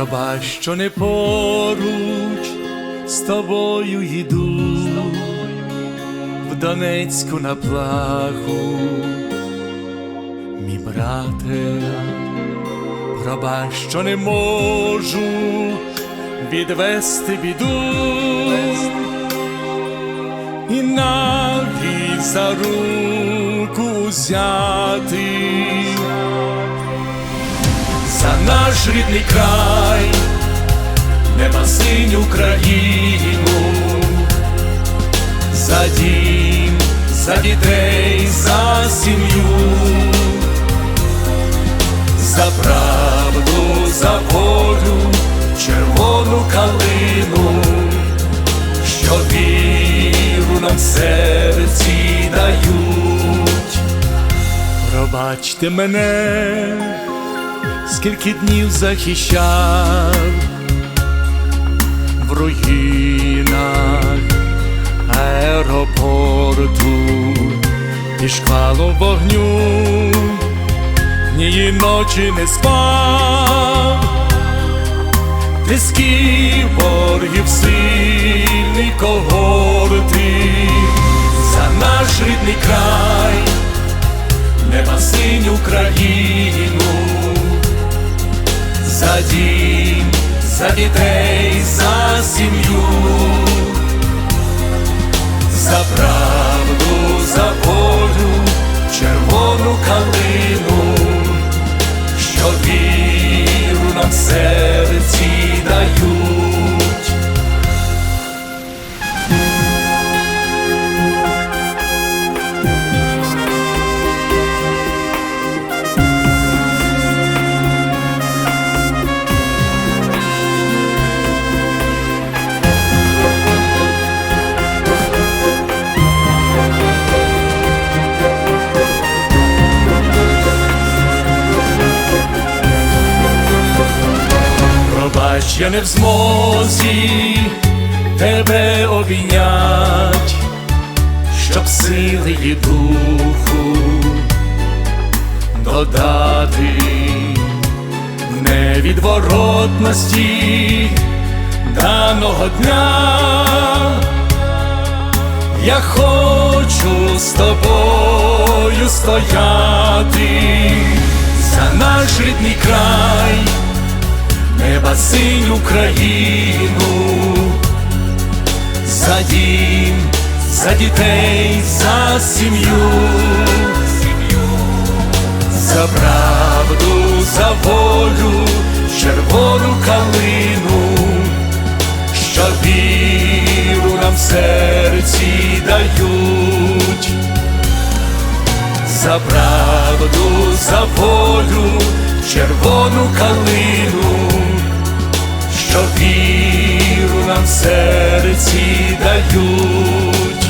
Пробач, що не поруч з тобою йду. В Донецьку на плаху, мій брате, пробач, що не можу відвести біду. І навіть за руку взяти за наш рідний край, нема синю країну, за дім, за дітей, за сім'ю, за правду, за волю, червону калину, що віру нам серці дають. Пробачте мене скільки днів захищав в руїнах аеропорту. Під шквалом вогню, ні ночі не спав, тиски боргів сильні когорти за наш рідний край, за дітей, за сім'ю, Я не в змозі тебе обійнять, щоб сили і духу додати невідворотності даного дня. Я хочу з тобою стояти за наш рідний край неба синю країну, за дім, за дітей, за сім'ю, за правду, за волю, червону калину, що віру нам в серці дають. За правду, за волю, червону калину, серці дають.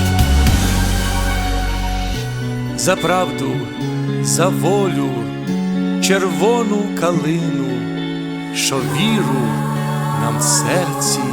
За правду, за волю, червону калину, що віру нам серці.